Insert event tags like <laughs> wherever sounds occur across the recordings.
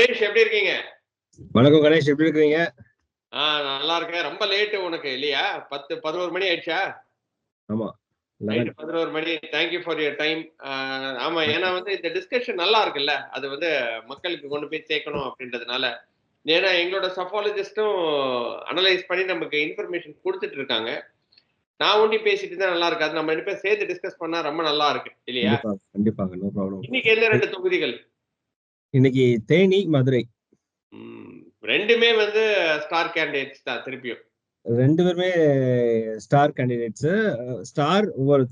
சுரேஷ் எப்படி இருக்கீங்க? வணக்கம் கணேஷ் எப்படி இருக்கீங்க? ஆ நல்லா இருக்கேன். ரொம்ப லேட்டு உனக்கு இல்லையா? பத்து பதினோரு மணி ஆயிடுச்சா? ஆமா. பதினோரு மணி. Thank you for your time ஆமா ஏன்னா வந்து இந்த டிஸ்கஷன் நல்லா இருக்குல்ல? அது வந்து மக்களுக்கு கொண்டு போய் சேர்க்கணும் அப்படின்றதுனால. ஏன்னா எங்களோட சஃபாலஜிஸ்டும் அனலைஸ் பண்ணி நமக்கு இன்ஃபர்மேஷன் கொடுத்துட்டு இருக்காங்க. நான் ஒண்டி பேசிட்டு தான் நல்லா இருக்காது நம்ம ரெண்டு பேரும் சேர்ந்து டிஸ்கஸ் பண்ணா ரொம்ப நல்லா இருக்கு இல்லையா? கண்டிப்பாக கண்டிப்பாக நோ ப்ராப்ளம் இன்னைக்கு என்ன ரெண்டு தொகுதிகள்? இன்னைக்கு தேனி மதுரை. ரெண்டுமே வந்து ஸ்டார் கேண்டிடேட்ஸ் தான் திருப்பியும். ரெண்டு பேருமே ஸ்டார் கேண்டிடேட்ஸ் ஸ்டார் ஒரு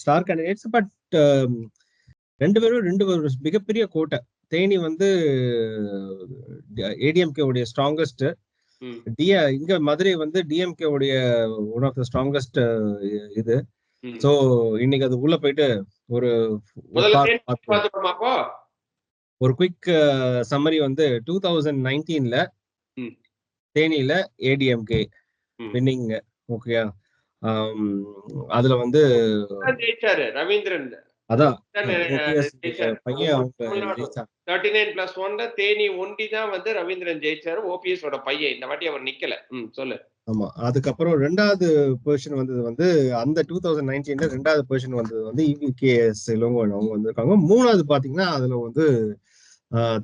ஸ்டார் கேண்டிடேட்ஸ் பட் ரெண்டு பேரும் ரெண்டு ஒரு மிகப்பெரிய கோட்டை. தேனி வந்து ஏடிஎம்கே உடைய ஸ்ட்ராங்கஸ்ட். டிஏ இங்க மதுரை வந்து டிஎம்கே உடைய ஒன் ஆஃப் த ஸ்ட்ராங்கஸ்ட் இது. ஸோ இன்னைக்கு அது உள்ள போயிட்டு ஒரு ஒரு குயிக் சம்மரி வந்து டூ தௌசண்ட் நைன்டீன்ல. தேனியில ஏடிஎம்கே. வின்னிங் ஓகேயா அதுல வந்து ரவீந்திரன் அதான். தான் ஒண்டி தான் வந்து ரவீந்திரன் ஜெயிச்சாரு. ஓபிஎஸ் ஓட பையன். இந்த வாட்டி அவர் நிக்கல. ம் சொல்லு. ஆமா. அதுக்கப்புறம் ரெண்டாவது பொசிஷன் வந்தது வந்து அந்த டூ தௌசண்ட் நைன்டீன்ல ரெண்டாவது பொசிஷன் வந்தது வந்து இவிகேஎஸ் இளங்கோவன். அவங்க வந்திருக்காங்க. மூணாவது பாத்தீங்கன்னா அதுல வந்து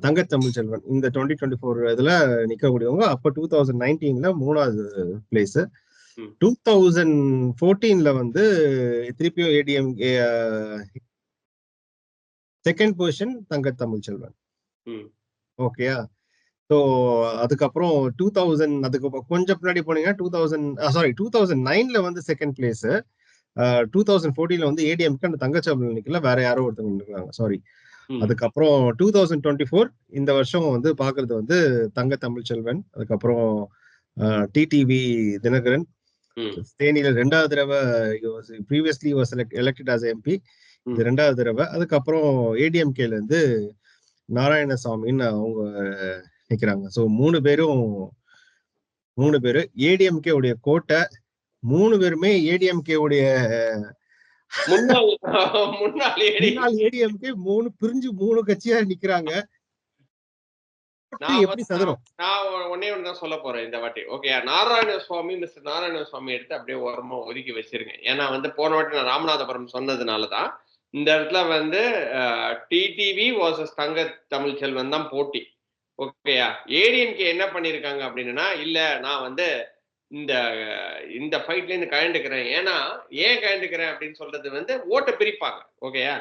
தங்கத்தமிழ் செல்வன். இந்த டுவெண்ட்டி டுவெண்ட்டி ஃபோர் இதுல நிக்கக்கூடியவங்க. அப்ப டூ தௌசண்ட் நைன்டீன்ல மூணாவது பிளேஸ். டூ தௌசண்ட் ஃபோர்டீன்ல வந்து திருப்பியும் ATM second position Thangatamil Selvan ம். ஓகேயா ஸோ அதுக்கப்புறம் டூ தௌசண்ட் அதுக்கு கொஞ்சம் பின்னாடி போனீங்கன்னா two thousand sorry two thousand நைன்ல வந்து செகண்ட் பிளேஸ் டூ தௌசண்ட் ஃபோர்டீன்ல வந்து ஏடிஎம்க்கு அந்த தங்கச்சபல் நிக்கல வேற யாரோ ஒருத்தவங்க நிற்கிறாங்க சாரி. அதுக்கப்புறம் டூ தௌசண்ட் டுவெண்ட்டி ஃபோர் இந்த வருஷம் வந்து பாக்குறது வந்து தங்க தமிழ் செல்வன் அதுக்கப்புறம் டிடிவி தினகரன். தேனியில ரெண்டாவது தடவை previously was elected as MP இது. ரெண்டாவது தடவை. அதுக்கப்புறம் ஏடிஎம்கேல இருந்து நாராயணசாமின்னு அவங்க நிக்கிறாங்க. ஸோ மூணு பேரும் மூணு பேரு ஏடிஎம்கே உடைய கோட்டை மூணு பேருமே ஏடிஎம்கே உடைய முன்னாள் <laughs> முன்னாள் ஏடி முன்னாள் ஏடிஎம்கே மூணு பிரிஞ்சு மூணு கட்சியா நிக்கிறாங்க. நான் எப்படி வந்து- சதுரம்? நான் ஒ- ஒண்ணே ஒன்று தான் சொல்ல போறேன் இந்த வாட்டி. ஓகே நாராயண சுவாமி மிஸ்டர் நாராயண சுவாமி எடுத்து அப்படியே ஓரமா ஒதுக்கி வச்சிருங்க. ஏன்னா வந்து போன வாட்டி நான் ராமநாதபுரம் சொன்னதுனால தான் இந்த இடத்துல வந்து டிடிவி வாசஸ் தங்க தமிழ் செல்வன் தான் போட்டி. ஓகேயா ஏடிஎம்கே என்ன பண்ணியிருக்காங்க அப்படின்னா இல்லை நான் வந்து இந்த இந்த ஃபைட்லேருந்து கலந்துக்கிறேன். கழண்டுக்கிறேன் ஏன்னா ஏன் கலந்துக்கிறேன் அப்படின்னு சொல்றது வந்து ஓட்டை பிரிப்பாங்க. ஓகேயா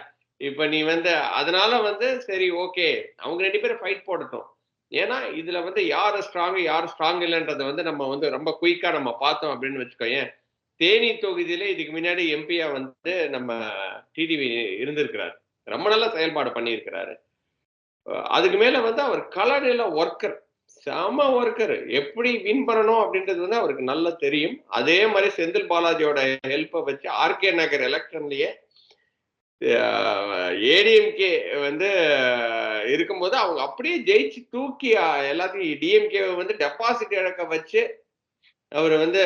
இப்போ நீ வந்து அதனால வந்து சரி ஓகே அவங்க ரெண்டு பேரும் ஃபைட் போடட்டும். ஏன்னா இதுல வந்து யார் ஸ்ட்ராங் யார் ஸ்ட்ராங் இல்லைன்றதை வந்து நம்ம வந்து ரொம்ப குயிக்கா நம்ம பார்த்தோம் அப்படின்னு வச்சுக்கோயேன். தேனி தொகுதியில இதுக்கு முன்னாடி எம்பியா வந்து நம்ம டிடிவி இருந்திருக்கிறாரு. ரொம்ப நல்ல செயல்பாடு பண்ணியிருக்கிறாரு. அதுக்கு மேல வந்து அவர் கலடில ஒர்க்கர் செம ஒர்க்கர் எப்படி வின் பண்ணணும் அப்படின்றது வந்து அவருக்கு நல்லா தெரியும். அதே மாதிரி செந்தில் பாலாஜியோட ஹெல்ப்பை வச்சு ஆர்கே நகர் எலெக்ஷன்லயே ஏடிஎம்கே வந்து இருக்கும்போது அவங்க அப்படியே ஜெயிச்சு தூக்கி எல்லாத்தையும் டிஎம்கே வந்து டெபாசிட் இழக்க வச்சு அவர் வந்து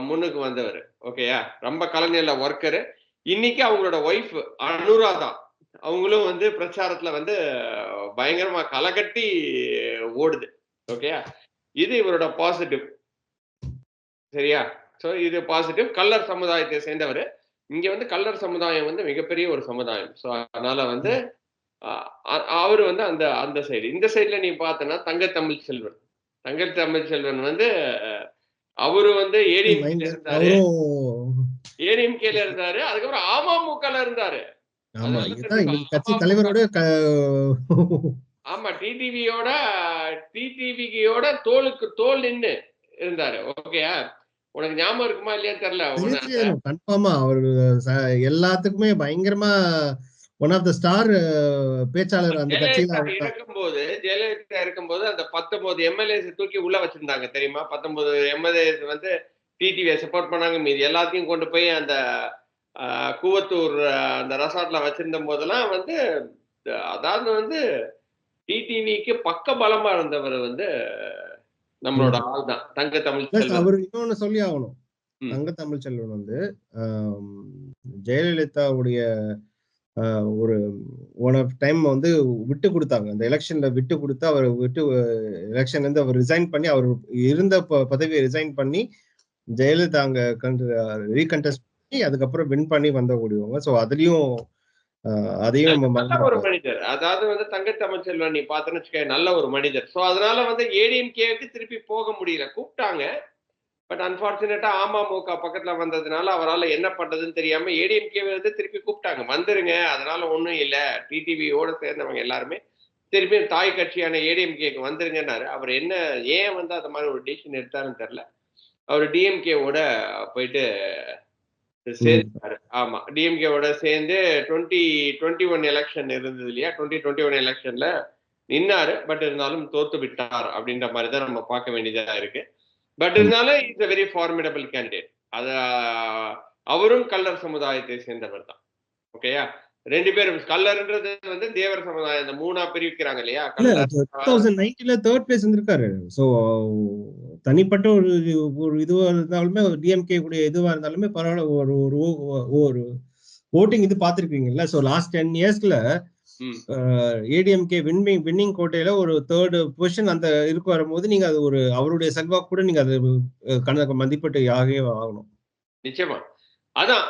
முன்னுக்கு வந்தவர். ஓகேயா ரொம்ப கலைஞர்ல ஒர்க்கரு இன்னைக்கு அவங்களோட ஒய்ஃப் அனுராதா அவங்களும் வந்து பிரச்சாரத்துல வந்து பயங்கரமா களைகட்டி ஓடுது. ஓகேயா இது இவரோட பாசிட்டிவ் சரியா? ஸோ இது பாசிட்டிவ் கல்லர் சமுதாயத்தை சேர்ந்தவர். இங்க வந்து கல்லர் சமுதாயம் வந்து மிகப்பெரிய ஒரு சமுதாயம். ஸோ அதனால வந்து அவர் வந்து அந்த அந்த சைடு இந்த சைடுல நீ பார்த்தனா தங்கத்தமிழ் செல்வன். தங்கத்தமிழ் செல்வன் வந்து அவரு வந்து ஏடிஎம்கேல இருந்தாரு. ஏடிஎம்கேல இருந்தாரு. அதுக்கப்புறம் அமமுகல இருந்தாரு. கட்சி தலைவரோட ஆமா டிடிவியோட டிடிவியோட தோளுக்கு தோல் நின்னு இருந்தாரு. ஓகேயா உனக்கு ஞாபகம் இருக்குமா இல்லையான்னு தெரியல. கன்ஃபார்மா அவர் எல்லாத்துக்குமே பயங்கரமா ஒன் ஆஃப் த ஸ்டார் பேச்சாளர் அந்த கட்சியில. இருக்கும்போது ஜெயலலிதா இருக்கும்போது அந்த பத்தொன்பது எம்எல்ஏஸ் தூக்கி உள்ள வச்சிருந்தாங்க தெரியுமா பத்தொன்பது எம்எல்ஏஸ் வந்து டிடிவியை சப்போர்ட் பண்ணாங்க மீதி எல்லாத்தையும் கொண்டு போய் அந்த கூவத்தூர் அந்த ரெசார்ட்ல வச்சிருந்த போதெல்லாம் வந்து அதாவது வந்து டிடிவிக்கு பக்க பலமா இருந்தவர் வந்து நம்மளோட ஆள் தான் தங்க தமிழ் அவர் இன்னொன்னு சொல்லி ஆகணும். தங்க தமிழ் செல்வன் வந்து ஜெயலலிதாவுடைய ஒரு ஒன் ஆஃப் டைம் வந்து விட்டு கொடுத்தாங்க. அந்த எலெக்ஷன்ல விட்டு கொடுத்து அவர் விட்டு எலெக்ஷன்ல இருந்து அவர் ரிசைன் பண்ணி அவர் இருந்த பதவியை ரிசைன் பண்ணி ஜெயலலிதா அங்க ரீகண்டெஸ்ட் பண்ணி அதுக்கப்புறம் வின் பண்ணி வந்த கூடியவங்க ஸோ அதுலயும் அதையும் ஒரு. மனிதர். அதாவது வந்து தங்கத்தமிழ்ச்செல்வன் நீ பார்த்தேன்னு வச்சுக்க நல்ல ஒரு மனிதர். சோ அதனால வந்து ஏடிஎம்கேவுக்கு திருப்பி போக முடியல. கூப்பிட்டாங்க. பட் அன்பார்ச்சுனேட்டா அமமுக பக்கத்துல வந்ததுனால அவரால என்ன பண்றதுன்னு தெரியாம ஏடிஎம்கே வந்து திருப்பி கூப்பிட்டாங்க. வந்துருங்க. அதனால ஒண்ணும் இல்ல. டிடிவியோட சேர்ந்தவங்க எல்லாருமே திருப்பி தாய் கட்சியான ஏடிஎம்கேக்கு வந்துருங்கன்னாரு. அவர் என்ன ஏன் வந்து அந்த மாதிரி ஒரு டிசிஷன் எடுத்தாருன்னு தெரில அவர் டிஎம்கேவோட போயிட்டு சேர்ந்தாரு ஆமா. டிஎம்கேவோட சேர்ந்து டுவெண்ட்டி டுவெண்ட்டி ஒன் எலெக்ஷன் இருந்தது இல்லையா? டுவெண்ட்டி டுவெண்ட்டி ஒன் எலெக்ஷன்ல நின்னாரு. பட் இருந்தாலும் தோத்து விட்டார் அப்படின்ற மாதிரி தான் நம்ம பார்க்க வேண்டியதா இருக்கு. பட் இருந்தாலும் it's a very formidable candidate அத அவரும் கல்லர் சமுதாயத்தை சேர்ந்தவர் தான் ஓகேயா ரெண்டு பேரும் கல்லர்ன்றது வந்து தேவர் சமுதாயம் இந்த மூணா பிரிக்கிறாங்க இல்லையா நைன்டீன்ல தேர்ட் பிளேஸ் வந்திருக்காரு ஸோ தனிப்பட்ட ஒரு ஒரு இதுவா இருந்தாலுமே டிஎம்கே கூடிய இதுவா இருந்தாலுமே பரவாயில்ல ஒரு ஒரு ஒரு ஓட்டிங் இது பார்த்துருக்கீங்கல்ல ஸோ லாஸ்ட் டென் இயர்ஸ்ல. ஏடிஎம்கே வின்னிங் வின்னிங் கோட்டையில ஒரு தேர்ட் பொசிஷன் அந்த இதுக்கு வரும்போது நீங்க அது ஒரு அவருடைய செல்வாக்கு கூட நீங்க அது கணக்கு மதிப்பீட்டு ஆகவே ஆகணும். நிச்சயமா. அதான்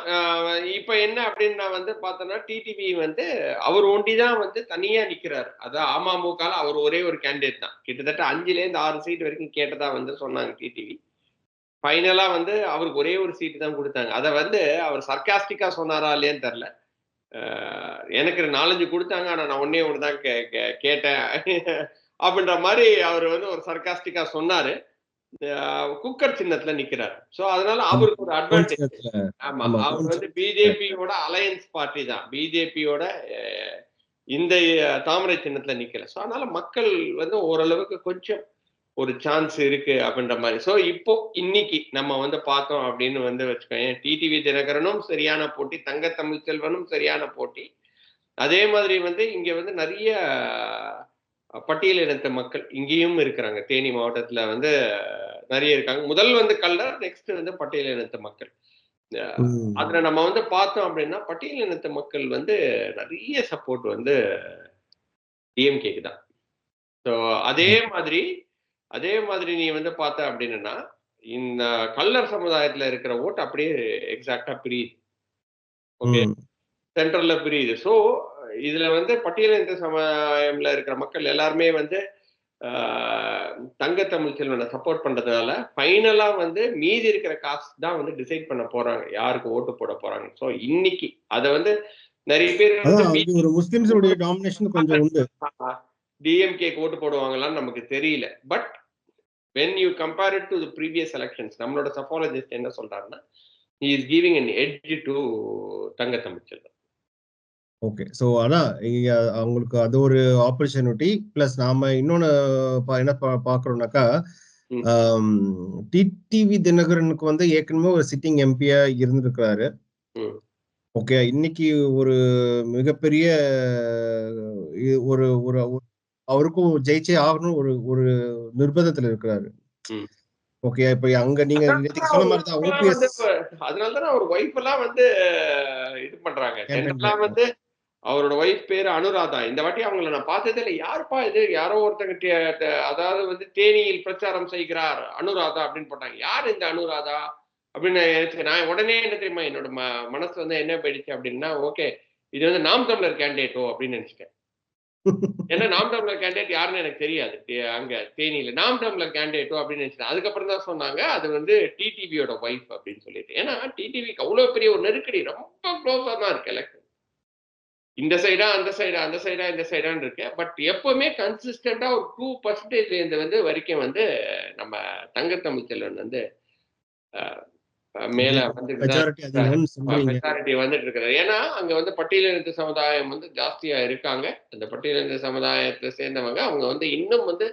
இப்ப என்ன அப்படின்னு நான் வந்து பார்த்தோன்னா டிடிவி வந்து அவர் ஒண்டி தான் வந்து தனியா நிக்கிறாரு. அதான் அமமுகல அவர் ஒரே ஒரு கேண்டிடேட் தான். கிட்டத்தட்ட அஞ்சுல இருந்து ஆறு சீட் வரைக்கும் கேட்டதா வந்து சொன்னாங்க டிடிவி ஃபைனலா வந்து அவருக்கு ஒரே ஒரு சீட்டு தான் கொடுத்தாங்க. அதை வந்து அவர் சர்க்காஸ்டிக்கா சொன்னாரா இல்லையான்னு தெரில எனக்கு நாலஞ்சு கொடுத்தாங்க. ஆனா நான் ஒன்னே ஒன்று தான் கே- கேட்டேன். அப்படின்ற மாதிரி அவர் வந்து ஒரு சர்க்காஸ்டிக்கா சொன்னாரு. குக்கர் சின்னத்துல நிக்கிறாரு. சோ அதனால அவருக்கு ஒரு அட்வான்டேஜ் ஆமா. அவர் வந்து பிஜேபியோட அலையன்ஸ் பார்ட்டி தான். பிஜேபியோட இந்த தாமரை சின்னத்துல நிக்கல. சோ அதனால மக்கள் வந்து ஓரளவுக்கு கொஞ்சம் ஒரு சான்ஸ் இருக்கு அப்படின்ற மாதிரி. சோ இப்போ இன்னைக்கு நம்ம வந்து பார்த்தோம் அப்படின்னு வந்து வச்சுக்கோங்க டிடிவி தினகரனும் சரியான போட்டி தங்க தமிழ்ச்செல்வனும் சரியான போட்டி. அதே மாதிரி வந்து இங்க வந்து நிறைய பட்டியலினத்த மக்கள் இங்கேயும் இருக்கிறாங்க. தேனி மாவட்டத்துல வந்து நிறைய இருக்காங்க. முதல் வந்து கல்லர் நெக்ஸ்ட் வந்து பட்டியலினத்த மக்கள். அதுல நம்ம வந்து பார்த்தோம் அப்படின்னா பட்டியலினத்த மக்கள் வந்து நிறைய சப்போர்ட் வந்து டிஎம்கேக்கு தான். ஸோ அதே மாதிரி அதே மாதிரி நீ வந்து பார்த்த அப்படின்னா இந்த கல்லர் சமுதாயத்துல இருக்கிற ஓட்டு அப்படியே எக்ஸாக்டா பிரியுது ஓகே. சென்ட்ரல்ல பிரியுது. ஸோ இதுல வந்து பட்டியலின சமுதாயம்ல இருக்கிற மக்கள் எல்லாருமே வந்து தங்க தமிழ் செல்வனை சப்போர்ட் பண்றதுனால ஃபைனலா வந்து மீதி இருக்கிற காசு தான் வந்து டிசைட் பண்ண போறாங்க. யாருக்கு ஓட்டு போட போறாங்க. ஸோ இன்னைக்கு அதை வந்து நிறைய பேர் ஒரு முஸ்லிம்ஸோடைய டாமினேஷன் கொஞ்சம் உண்டு. டிஎம்கேக்கு ஓட்டு போடுவாங்களான்னு நமக்கு தெரியல. But when you compare it to the previous elections நம்மளோட சஃபாலஜிஸ்ட் என்ன சொல்றாருன்னா is giving an edge to Thanga Tamilselvan okay so அதான் அவங்களுக்கு அது ஒரு ஆப்பர்ச்சுனிட்டி ப்ளஸ் நாம இன்னொன்னு என்ன பா- பார்க்கறோம்னாக்கா ம். டிடிவி தினகரனுக்கு வந்து ஏற்கனவே ஒரு சிட்டிங் எம்பியா இருந்திருக்கிறாரு. ஓகே இன்னைக்கு ஒரு மிகப்பெரிய ஒரு ஒரு- அவருக்கும் ஜெயிச்சே ஆகணும் ஒரு ஒரு நிர்பந்தத்துல இருக்கிறாரு. ஓகே இப்ப அங்க நீங்க சொன்ன மாதிரி தான் ஓபிஎஸ் அதனால தானே அவர் ஒய்ஃப் எல்லாம் வந்து இது பண்றாங்க. ஜென்ரலா வந்து அவரோட ஒய்ஃப் பேரு அனுராதா. இந்த வாட்டி அவங்கள நான் பார்த்ததே இல்லை. யாருப்பா இது? யாரோ ஒருத்தங்க அதாவது வந்து தேனியில் பிரச்சாரம் செய்கிறார் அனுராதா அப்படின்னு போட்டாங்க. யார் இந்த அனுராதா? அப்படின்னு எனக்கு நான் உடனே என்ன தெரியுமா? என்னோட ம மனசு வந்து என்ன போயிடுச்சு அப்படின்னா ஓகே இது வந்து நாம் தமிழர் கேண்டிடேட்டோ அப்படின்னு நினைச்சிட்டேன். ஏன்னா நாம் டம்ளர் கேண்டிடேட் யாருன்னு எனக்கு தெரியாது. அங்க தேனியில. நாம் டம்ளர் கேண்டிடேட்டோ அப்படின்னு நினைச்சேன் அதுக்கப்புறம் தான் சொன்னாங்க அது வந்து டிடிவியோட ஒய்ஃப் அப்படின்னு சொல்லிட்டு. ஏன்னா டிடிவிக்கு அவ்வளவு பெரிய ஒரு நெருக்கடி ரொம்ப க்ளோஸா தான் இருக்கு எலெக்ஷன் இந்த சைடா அந்த சைடா அந்த சைடா இந்த சைடான்னு இருக்கு. பட் எப்பவுமே கன்சிஸ்டண்டா ஒரு டூ பர்சன்டேஜ்ல இருந்து வந்து வரைக்கும் வந்து நம்ம தங்கத்தமிழ் செல்வன் வந்து மேல வந்து மெஜாரிட்டி வந்துட்டு இருக்கிறது ஏன்னா அங்க வந்து பட்டியலினத்து சமுதாயம் வந்து ஜாஸ்தியா இருக்காங்க. அந்த பட்டியலினத்து சமுதாயத்தை சேர்ந்தவங்க அவங்க வந்து இன்னும் வந்து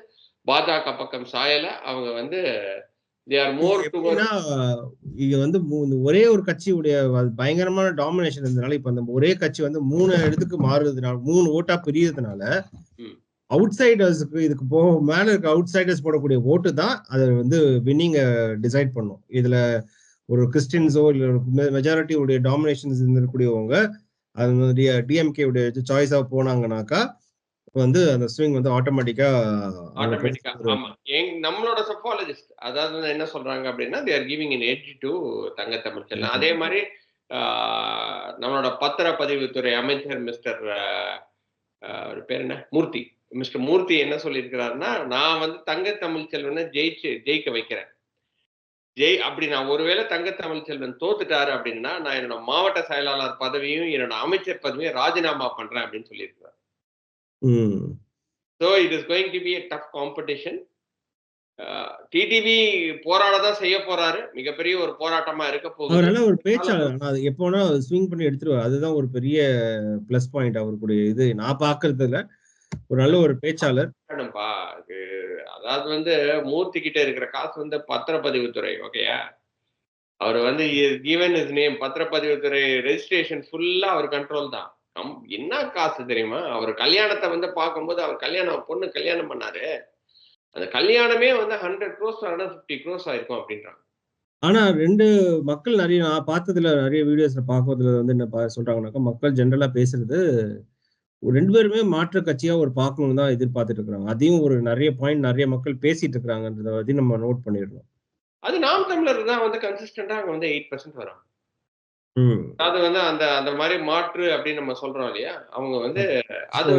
பாஜக பக்கம் சாயல. அவங்க வந்து இங்க வந்து ஒரே ஒரு கட்சியுடைய பயங்கரமான டாமினேஷன் இருந்தனால இப்ப அந்த ஒரே கட்சி வந்து மூணு இடத்துக்கு மாறுறதுனால மூணு ஓட்டா பிரியறதுனால ம். அவுட் சைடர்ஸுக்கு இதுக்கு போக மேல இருக்க அவுட் சைடர்ஸ் போடக்கூடிய ஓட்டு தான் அதை வந்து வின்னிங்க டிசைட் பண்ணும். இதுல ஒரு கிறிஸ்டின்ஸோ இல்ல மெஜாரிட்டி உடைய டாமினேஷன்ஸ் இருக்கக்கூடியவங்க அது வந்து டிஎம்கே உடைய சாய்ஸா போனாங்கனாக்கா வந்து அந்த ஸ்விங் வந்து ஆட்டோமேட்டிக்கா ஆட்டோமேட்டிக்கா ஆமா. நம்மளோட சஃபாலஜிஸ்ட் அதாவது என்ன சொல்றாங்க அப்படின்னா they are giving an edge to Thanga Tamil Selvan அதே மாதிரி நம்மளோட பத்திரப்பதிவுத்துறை அமைச்சர் மிஸ்டர் அவர் பேர் என்ன? மூர்த்தி. மிஸ்டர் மூர்த்தி என்ன சொல்லியிருக்கிறாருன்னா நான் வந்து தங்க தமிழ் செல்வனை ஜெயிச்சு ஜெயிக்க வைக்கிறேன். ஜெய் அப்படி நான் ஒருவேளை தங்க தமிழ் செல்வன் தோத்துட்டாரு அப்படின்னா நான் என்னோட மாவட்ட செயலாளர் பதவியும் என்னோட அமைச்சர் பதவியும் ராஜினாமா பண்றேன் அப்படின்னு சொல்லியிருக்கிறார் so it is going to be tough competition TTV போராட தான் செய்ய போறாரு. மிகப்பெரிய ஒரு போராட்டமா இருக்க போகுது. நல்ல ஒரு பேச்சாளர். அது எப்போனா ஸ்விங் பண்ணி எடுத்துருவார். அதுதான் ஒரு பெரிய பிளஸ் பாயிண்ட் அவருக்குடைய இது. நான் பாக்குறதுல ஒரு நல்ல ஒரு பேச்சாளர். அதாவது வந்து மூர்த்தி கிட்ட இருக்கிற காசு வந்து பத்திரப்பதிவுத்துறை ஓகேயா அவர் வந்து ஈவன் இஸ் நேம் பத்திரப்பதிவுத்துறை ரெஜிஸ்ட்ரேஷன் ஃபுல்லா அவர் கண்ட்ரோல் தான். நம்- என்ன காசு தெரியுமா? அவர் கல்யாணத்தை வந்து பார்க்கும்போது அவர் கல்யாணம் பொண்ணு கல்யாணம் பண்ணாரு. அந்த கல்யாணமே வந்து hundred crores hundred fifty crores ஆயிருக்கும் அப்படின்றாங்க. ஆனா ரெண்டு மக்கள் நிறைய நான் பார்த்ததுல நிறைய வீடியோஸ்ல பார்க்கறதுல வந்து என்ன சொல்றாங்கன்னாக்கா மக்கள் ஜென்ரலா பேசுறது ரெண்டு பேருமே மாற்று கட்சியா ஒரு பார்க்கணும்னு தான் எதிர்பார்த்துட்டு இருக்காங்க அதையும் ஒரு நிறைய பாயிண்ட் நிறைய மக்கள் பேசிட்டு இருக்காங்கன்றத பத்தி நம்ம நோட் பண்ணிடணும். அது நாம் தமிழர் தான் வந்து கன்சிஸ்டண்டா அங்க வந்து எயிட் பர்சன்ட் வரும் ம். அது வந்து அந்த அந்த மாதிரி மாற்று அப்படின்னு நம்ம சொல்றோம் இல்லையா? அவங்க வந்து <laughs> அது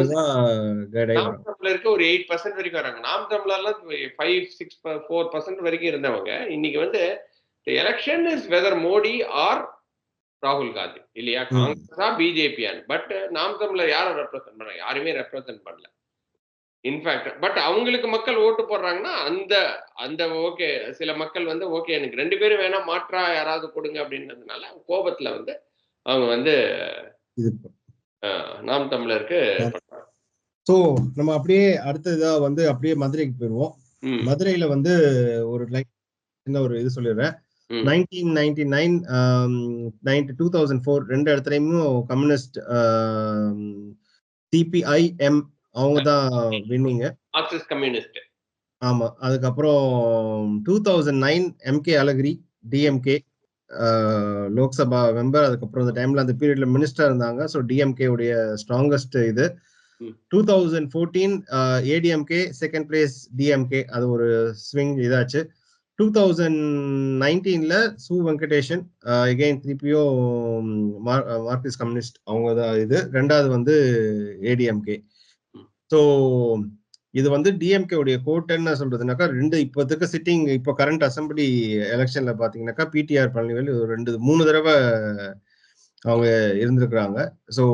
நாம். தமிழருக்கு ஒரு எயிட் பர்சன்ட் வரைக்கும் வராங்க. நாம் தமிழர்லாம் ஃபைவ் சிக்ஸ் ஃபோர் பர்சன்ட் வரைக்கும் இருந்தவங்க இன்னைக்கு வந்து election is whether Modi or ராகுல் காந்தி இல்லையா. காங்கிரஸா பிஜேபியான் பட் நாம் தமிழர் யாரை ரெப்ரசென்ட் பண்ணாங்க யாருமே ரெப்ரசென்ட் பண்ணல இன்ஃபேக்ட் பட் அவங்களுக்கு மக்கள் ஓட்டு போடுறாங்கன்னா அந்த அந்த ஓகே சில மக்கள் வந்து ஓகே எனக்கு ரெண்டு பேரும் வேணா மாற்றா யாராவது கொடுங்க அப்படின்றதுனால கோபத்துல வந்து அவங்க வந்து நாம் தமிழருக்கு. ஸோ நம்ம அப்படியே அடுத்ததா வந்து அப்படியே மதுரைக்கு போயிடுவோம் மதுரையில வந்து ஒரு லைக் சின்ன ஒரு இது சொல்லிடுறேன். Nineteen ninety nine ninety two thousand four ரெண்டு இடத்துலையும் கம்யூனிஸ்ட் சிபிஐஎம் அவங்க தான் வின்னிங்க மார்க்சிஸ்ட் கம்யூனிஸ்ட். ஆமா அதுக்கப்புறம் டூ தௌசண்ட் நைன் எம்கே அழகிரி டிஎம்கே லோக்சபா மெம்பர் அதுக்கப்புறம் அந்த டைம்ல அந்த பீரியட்ல மினிஸ்டர் இருந்தாங்க. ஸோ டிஎம்கே உடைய ஸ்ட்ராங்கஸ்ட் இது. Two thousand fourteen ADMK second place DMK அது ஒரு ஸ்விங் இதாச்சு. டூ தௌசண்ட் நைன்டீன்ல சு வெங்கடேஷன் எகெயின் திருப்பியோ மார்க்சிஸ்ட் கம்யூனிஸ்ட் அவங்க தான் இது. ரெண்டாவது வந்து ஏடிஎம்கே ஸோ இது வந்து டிஎம்கே உடைய என்ன சொல்றதுனாக்கா ரெண்டு இப்போதைக்கு சிட்டிங் இப்போ கரண்ட் அசம்பிளி எலெக்ஷன்ல பாத்தீங்கன்னாக்கா பிடிஆர் பழனிவேல் ரெண்டு மூணு தடவை அவங்க இருந்திருக்கிறாங்க. So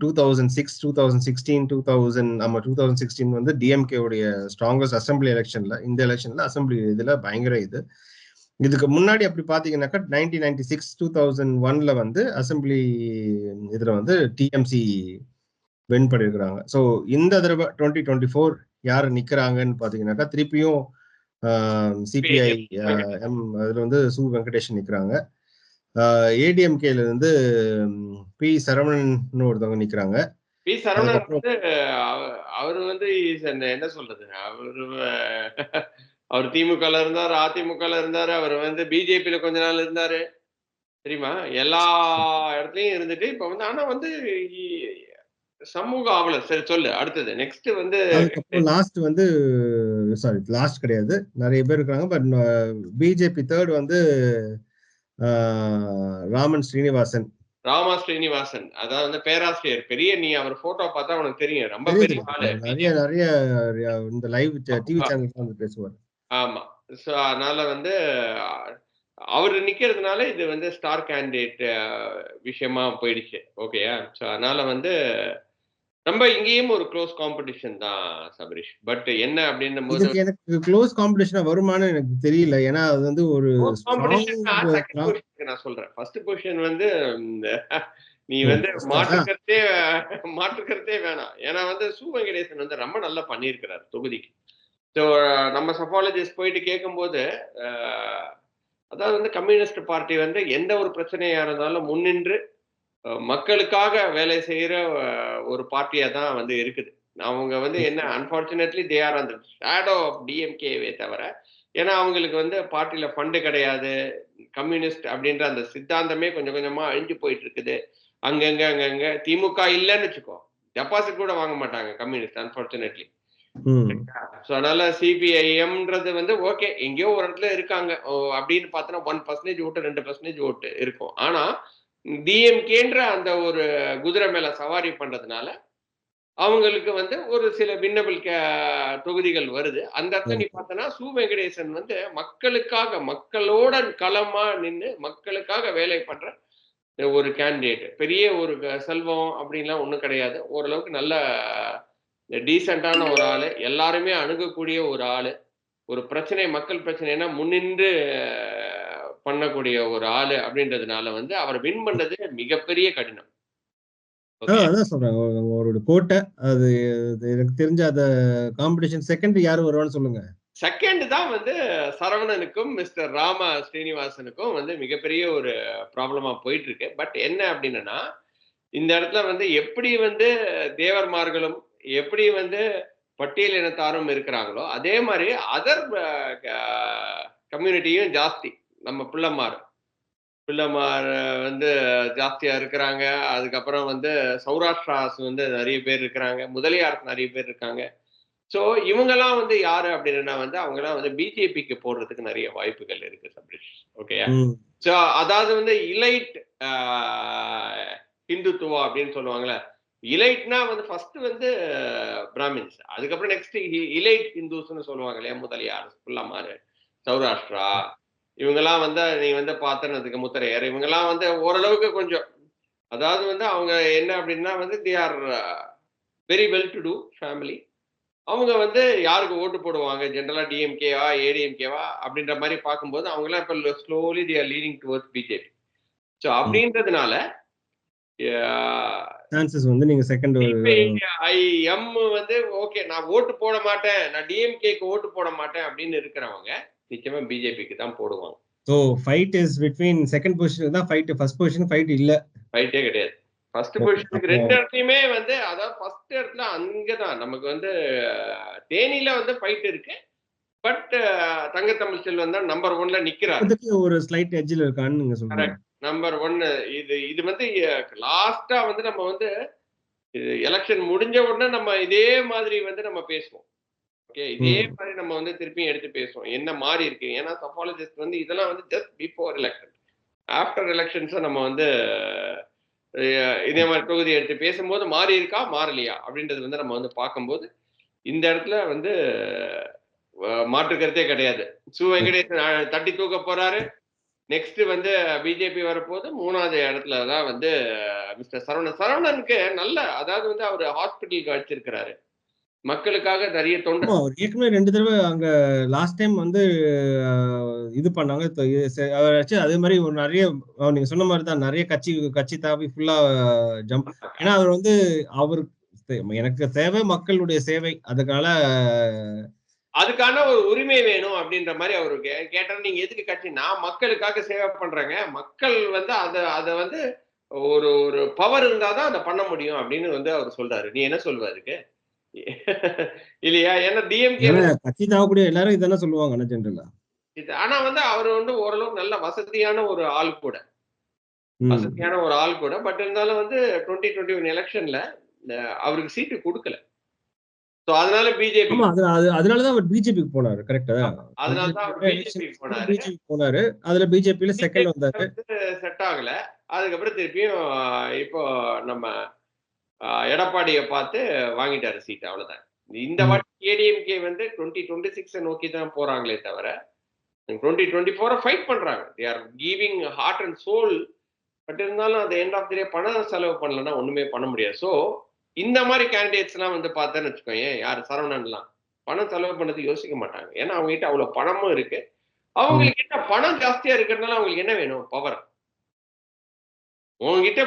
two thousand six two thousand sixteen two thousand ஆமா டூ தௌசண்ட் சிக்ஸ்டீன் வந்து டிஎம்கே உடைய ஸ்ட்ராங்கஸ்ட் அசம்பிளி எலெக்ஷன்ல இந்த எலெக்ஷன்ல அசம்பிளி இதுல பயங்கர இது. இதுக்கு முன்னாடி அப்படி பாத்தீங்கன்னாக்கா nineteen ninety six two thousand ஒன்ல வந்து அசம்பிளி இதுல வந்து டிஎம்சி வின் பண்ணியிருக்கிறாங்க ஸோ இந்த தடவை டுவெண்ட்டி டுவெண்ட்டி ஃபோர் யார் நிக்கிறாங்கன்னு பாத்தீங்கன்னாக்கா திருப்பியும் சிபிஐ எம் அதுல வந்து சு வெங்கடேஷன் நிக்கிறாங்க. ஏடிஎம்கேல இருந்து பி சரவணன் ஒருத்தவங்க நிக்கிறாங்க. பி சரவணன் வந்து அவ- அவரு வந்து என்ன சொல்றது அவரு அவர் திமுகல இருந்தாரு அதிமுகல இருந்தாரு அவர் வந்து பிஜேபியில கொஞ்ச நாள் இருந்தாரு. தெரியுமா? எல்லா இடத்துலயும் இருந்துட்டு இப்ப வந்து ஆனா வந்து சமூக ஆவலர். சரி சொல்லு அடுத்தது. நெக்ஸ்ட் வந்து லாஸ்ட் வந்து சாரி லாஸ்ட் கிடையாது. நிறைய பேர் இருக்காங்க பட் பிஜேபி தேர்ட் வந்து ராமன் ஸ்ரீனிவாசன். ராமா ஸ்ரீனிவாசன். அதாவது வந்து பேராசிரியர். பெரிய நீ அவர் போட்டோ பார்த்தா உனக்கு தெரியும். ரொம்ப. பெரிய ஆளு. நிறைய நிறைய இந்த லைவ் டிவி சேனல்ஸ் வந்து பேசுவார். ஆமா. ஸோ அதனால வந்து அவர் நிக்கிறதுனால இது வந்து ஸ்டார் கேண்டிடேட் விஷயமா போயிடுச்சு. ஓகேயா ஸோ அதனால வந்து நம்ம இங்கேயும் ஒரு க்ளோஸ் காம்படிஷன் தான் சபரிஷ். பட் என்ன அப்படின்னும் போது எனக்கு க்ளோஸ் காம்படிஷனா வருமானு எனக்கு தெரியல. ஏன்னா அது வந்து ஒரு நான் சொல்றேன். ஃபர்ஸ்ட் பொசிஷன் வந்து நீ வந்து first, மாற்றுக்கருத்தே <laughs> மாற்றுக்கருத்தே வேணாம். ஏன்னா வந்து சு வெங்கடேசன் வந்து ரொம்ப நல்லா பண்ணியிருக்கிறார் தொகுதிக்கு. ஸோ நம்ம சஃபாலஜிஸ்ட் போயிட்டு கேட்கும்போது அதாவது வந்து கம்யூனிஸ்ட் பார்ட்டி வந்து எந்த ஒரு பிரச்சனையா இருந்தாலும் முன்னின்று மக்களுக்காக வேலை செய்யற ஒரு பார்ட்டியா தான் வந்து இருக்குது. அவங்க வந்து என்ன அன்பார்ச்சுனேட்லி தே ஆர் அந்த ஷேடோ ஆஃப் டிஎம்கேவே தவிர ஏன்னா அவங்களுக்கு வந்து பார்ட்டியில ஃபண்டு கிடையாது கம்யூனிஸ்ட் அப்படின்ற அந்த சித்தாந்தமே கொஞ்சம் கொஞ்சமா அழிஞ்சு போயிட்டு இருக்குது அங்கங்க அங்கங்க திமுக இல்லைன்னு வச்சுக்கோ டெபாசிட் கூட வாங்க மாட்டாங்க கம்யூனிஸ்ட் அன்பார்ச்சுனேட்லி ஸோ அதனால சிபிஐஎம்ன்றது வந்து ஓகே எங்கேயோ ஒரு இடத்துல இருக்காங்க. அப்படின்னு பார்த்தோன்னா ஒன் பர்சன்டேஜ் ஓட்டு ரெண்டு பர்சன்டேஜ் ஓட்டு இருக்கும். ஆனா டிஎம்கேன்ற அந்த ஒரு குதிரை மேல சவாரி பண்றதுனால அவங்களுக்கு வந்து ஒரு சில விண்ணபிள் தொகுதிகள் வருது. அந்த இடத்துல நீ பார்த்தனா சு வெங்கடேசன் வந்து மக்களுக்காக மக்களோட களமா நின்று மக்களுக்காக வேலை பண்ற ஒரு கேண்டிடேட் பெரிய ஒரு செல்வம் அப்படின்லாம் ஒன்றும் கிடையாது. ஓரளவுக்கு நல்ல டீசெண்டான ஒரு ஆளு. எல்லாருமே அணுகக்கூடிய ஒரு ஆளு. ஒரு பிரச்சனை மக்கள் பிரச்சனைனா முன்னின்று பண்ணக்கூடிய ஒரு ஆளு அப்படின்றதுனால வந்து அவர் வின் பண்ணது மிகப்பெரிய கடினம். அதான் அவரோட கோட்டை அது எனக்கு தெரிஞ்ச அந்த காம்படிஷன் செகண்ட் யாரு வருவான்னு சொல்லுங்க. செகண்ட் தான் வந்து சரவணனுக்கும் மிஸ்டர் ராம ஸ்ரீனிவாசனுக்கும் வந்து மிகப்பெரிய ஒரு ப்ராப்ளமா போயிட்டு இருக்கு பட் என்ன அப்படின்னா இந்த இடத்துல வந்து எப்படி வந்து தேவர்மார்களும் எப்படி வந்து பட்டியல் இனத்தாரும் இருக்கிறாங்களோ அதே மாதிரி அதர் கம்யூனிட்டியும் ஜாஸ்தி. நம்ம பிள்ளைமார். பிள்ளைமார் வந்து ஜாஸ்தியா இருக்கிறாங்க. அதுக்கப்புறம் வந்து சௌராஷ்டிராஸ் வந்து நிறைய பேர் இருக்கிறாங்க. முதலியார் நிறைய பேர் இருக்காங்க. ஸோ இவங்கெல்லாம் வந்து யாரு அப்படின்னா வந்து அவங்கெல்லாம் வந்து பிஜேபிக்கு போடுறதுக்கு நிறைய வாய்ப்புகள் இருக்கு சப்ரிஷ். ஓகே ஸோ அதாவது வந்து இலைட் ஹிந்துத்துவா அப்படின்னு சொல்லுவாங்கல்ல. இலைட்னா வந்து ஃபர்ஸ்ட் வந்து பிராமின்ஸ். அதுக்கப்புறம் நெக்ஸ்ட் இலைட் ஹிந்துஸ்னு சொல்லுவாங்க இல்லையா முதலியார் புல்லமாறு சௌராஷ்டிரா இவங்கெல்லாம் வந்து நீ வந்து பார்த்தனதுக்கு முத்தரையர் இவங்கெல்லாம் வந்து ஓரளவுக்கு கொஞ்சம் அதாவது வந்து அவங்க என்ன அப்படின்னா வந்து they are very well to do family அவங்க வந்து யாருக்கு ஓட்டு போடுவாங்க? ஜென்ரலா டிஎம்கேவா ஏடிஎம்கேவா அப்படின்ற மாதிரி பார்க்கும்போது அவங்களாம் இப்போ slowly they are leading towards BJP so அப்படின்றதுனால சான்சஸ் வந்து நீங்க செகண்ட் எம் வந்து ஓகே நான் ஓட்டு போட மாட்டேன். நான் டிஎம்கேக்கு ஓட்டு போட மாட்டேன். அப்படின்னு இருக்கிறவங்க நிச்சயமா பிஜேபிக்கு தான் போடுவாங்க. So fight is between second position தான் ஃபைட் ஃபர்ஸ்ட் பொசிஷன் ஃபைட் இல்ல. ஃபைட்டே கிடையாது. ஃபர்ஸ்ட் பொசிஷனுக்கு ரெண்டு இடத்துலயுமே வந்து அதாவது ஃபர்ஸ்ட் இடத்துல அங்கதான் நமக்கு வந்து தேனியில வந்து ஃபைட் இருக்கு. பட் தங்கத்தமிழ் செல்வன் தான் நம்பர் ஒன்ல நிக்கிறாரு. ஒரு ஸ்லைட் எட்ஜில் இருக்கான்னு நீங்க சொல்றீங்க. நம்பர் ஒன்னு இது இது வந்து லாஸ்டா வந்து நம்ம வந்து எலெக்ஷன் முடிஞ்ச உடனே நம்ம இதே மாதிரி வந்து நம்ம பேசுவோம். ஓகே இதே. மாதிரி நம்ம வந்து திருப்பியும் எடுத்து பேசுவோம். என்ன மாறி இருக்கு? ஏன்னா சஃபாலஜிஸ்ட் வந்து இதெல்லாம் வந்து ஜஸ்ட் பிஃபோர் எலெக்ஷன் ஆஃப்டர் எலெக்ஷன்ஸை நம்ம வந்து இதே மாதிரி தொகுதி எடுத்து பேசும்போது மாறி இருக்கா மாறலையா? அப்படின்றது வந்து நம்ம வந்து பார்க்கும்போது இந்த இடத்துல வந்து அஹ், மாற்று கருத்தே கிடையாது. சு வெங்கடேசன் தட்டி தூக்க போறாரு. நெக்ஸ்ட் வந்து பிஜேபி வரப்போது மூணாவது இடத்துல தான் வந்து மிஸ்டர் சரவணன். சரவணனுக்கு நல்ல அதாவது வந்து அவர் ஹாஸ்பிட்டலுக்கு வச்சிருக்கிறாரு மக்களுக்காக நிறைய தொண்டு அவர் ஏற்கனவே ரெண்டு தடவை அங்க லாஸ்ட் டைம் வந்து இது பண்ணாங்க. அதே மாதிரி ஒரு நிறைய நீங்க சொன்ன மாதிரி தான் நிறைய கட்சி கட்சி தாவி ஃபுல்லா ஜம்ப் ஏன்னா அவர் வந்து அவர் எனக்கு தேவை மக்களுடைய சேவை. அதுக்கான அதுக்கான ஒரு உரிமை வேணும் அப்படின்ற மாதிரி அவரு கே- கேட்டா நீங்க எதுக்கு கட்சி? நான் மக்களுக்காக சேவை பண்றேங்க. மக்கள் வந்து அதை அதை வந்து ஒரு ஒரு பவர் இருந்தாதான் அதை பண்ண முடியும் அப்படின்னு வந்து அவர் சொல்றாரு. நீ என்ன சொல்லுவ அதுக்கு? இல்லையா? ஏன்னா டிஎம்கே கட்சி தாவக்கூடிய எல்லாரும் இதானே சொல்லுவாங்க ஜென்ரலா. ஆனா வந்து அவர் வந்து ஓரளவுக்கு நல்ல வசதியான ஒரு ஆள் கூட. வசதியான ஒரு ஆள் கூட. பட் இருந்தாலும் வந்து டுவெண்ட்டி டுவெண்ட்டி ஒன் எலெக்ஷன்ல அவருக்கு சீட்டு கொடுக்கல. அதனால பிஜேபி ஆமா அது அது அதனாலதான் அவர் பிஜேபிக்கு போனாரு கரெக்டா அதனால தான் அவர் பிஜேபி போனாரு. பிஜேபி போனாரு. அதுல பிஜேபியில செகண்ட் வந்தாரு. செட் ஆகல. அதுக்கப்புறம் திருப்பியும் இப்போ நம்ம எடப்பாடியை பார்த்து வாங்கிட்டாரு சீட் அவ்வளவுதான். இந்த. வாட்டி ஏடிஎம்கே வந்து டுவெண்ட்டி டுவெண்ட்டி சிக்ஸ் நோக்கி தான் போறாங்களே தவிர டுவெண்ட்டி டுவெண்ட்டி ஃபோரை ஃபைட் பண்றாங்க. They are giving heart and soul but இருந்தாலும் அந்த எண்ட் ஆஃப் தி டே பணம் செலவு பண்ணலன்னா ஒண்ணுமே பண்ண முடியாது. ஸோ இந்த மாதிரி கேண்டிடேட்ஸ் எல்லாம் வந்து பார்த்தேன்னு வச்சுக்கோங்க யார்? சரவணன்லாம். பணம் செலவு பண்ணது யோசிக்க மாட்டாங்க. ஏன்னா அவங்க கிட்ட அவ்வளவு பணமும் இருக்கு. அவங்களுக்கு என்ன பணம் ஜாஸ்தியா இருக்கிறதுனால அவங்களுக்கு என்ன வேணும்? பவர் உங்ககிட்ட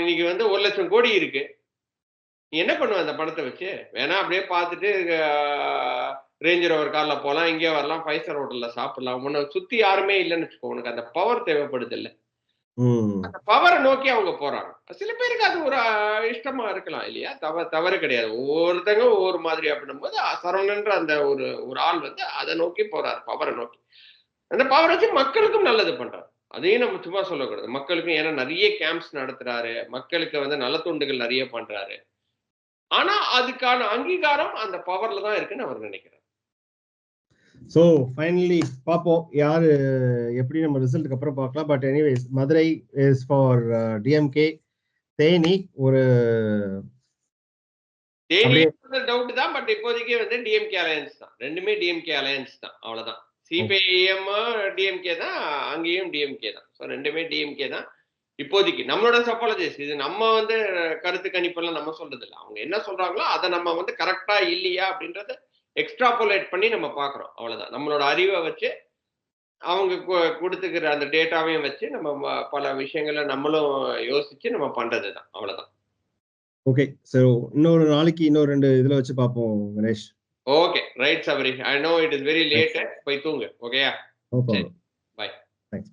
இன்னைக்கு வந்து ஒரு லட்சம் கோடி இருக்கு. நீ என்ன பண்ணுவ அந்த பணத்தை வச்சு? வேணா அப்படியே பார்த்துட்டு ரேஞ்சர் ரோவர் கார்ல போகலாம் இங்கே வரலாம் ஃபைவ் ஸ்டார் ஹோட்டல்ல சாப்பிடலாம். உன்னை சுத்தி யாருமே இல்லைன்னு வச்சுக்கோ உனக்கு அந்த பவர் தேவைப்படுது இல்ல. அந்த பவரை நோக்கி அவங்க போறாங்க. சில பேருக்கு அது ஒரு இஷ்டமா இருக்கலாம் இல்லையா? தவ தவறு கிடையாது. ஒவ்வொருத்தங்க ஒவ்வொரு மாதிரி அப்படின்னும் போது சரவணன்ற அந்த ஒரு ஒரு ஆள் வந்து அதை நோக்கி போறாரு பவரை நோக்கி. அந்த பவர் வச்சு மக்களுக்கும் நல்லது பண்றாரு. அதையும் நம்ம சும்மா சொல்லக்கூடாது. மக்களுக்கும் ஏன்னா நிறைய கேம்ப்ஸ் நடத்துறாரு. மக்களுக்கு வந்து நலத்தொண்டுகள் நிறைய பண்றாரு. ஆனா அதுக்கான அங்கீகாரம் அந்த பவர்ல தான் இருக்குன்னு அவர் நினைக்கிறார். ஸோ ஃபைனலி பார்ப்போம் யாரு எப்படி நம்ம ரிசல்ட்டுக்கு அப்புறம் பார்க்கலாம். But anyways Madurai is for DMK Theni ஒரு டெய்லி டவுட் தான் பட் இப்போதைக்கு வந்து டிஎம்கே அலையன்ஸ் தான். ரெண்டுமே டிஎம்கே அலையன்ஸ் தான் அவ்வளவுதான். சிபிஐஎம் டிஎம்கே தான் அங்கேயும் டிஎம்கே தான். ஸோ ரெண்டுமே டிஎம்கே தான். இப்போதைக்கு நம்மளோட சப்பாலஜிஸ் இது நம்ம வந்து கருத்து கணிப்பெல்லாம் நம்ம சொல்றது இல்லை அவங்க என்ன சொல்றாங்களோ அதை நம்ம வந்து கரெக்டா இல்லையா அப்படின்றத எக்ஸ்ட்ராபோலேட் பண்ணி நம்ம பார்க்குறோம். அவ்வளவுதான். நம்மளோட அறிவை வச்சு அவங்க கொடுத்துக்கிற அந்த டேட்டாவையும் வச்சு நம்ம பல விஷயங்களை நம்மளும் யோசிச்சு நம்ம பண்றது தான் அவ்வளவுதான். ஓகே ஸோ இன்னொரு நாளைக்கு இன்னொரு ரெண்டு இதுல வச்சு பார்ப்போம் Ganesh. Okay right Sabari I know it is very late போய் தூங்கு. ஓகேயா Bye. தேங்க்ஸ்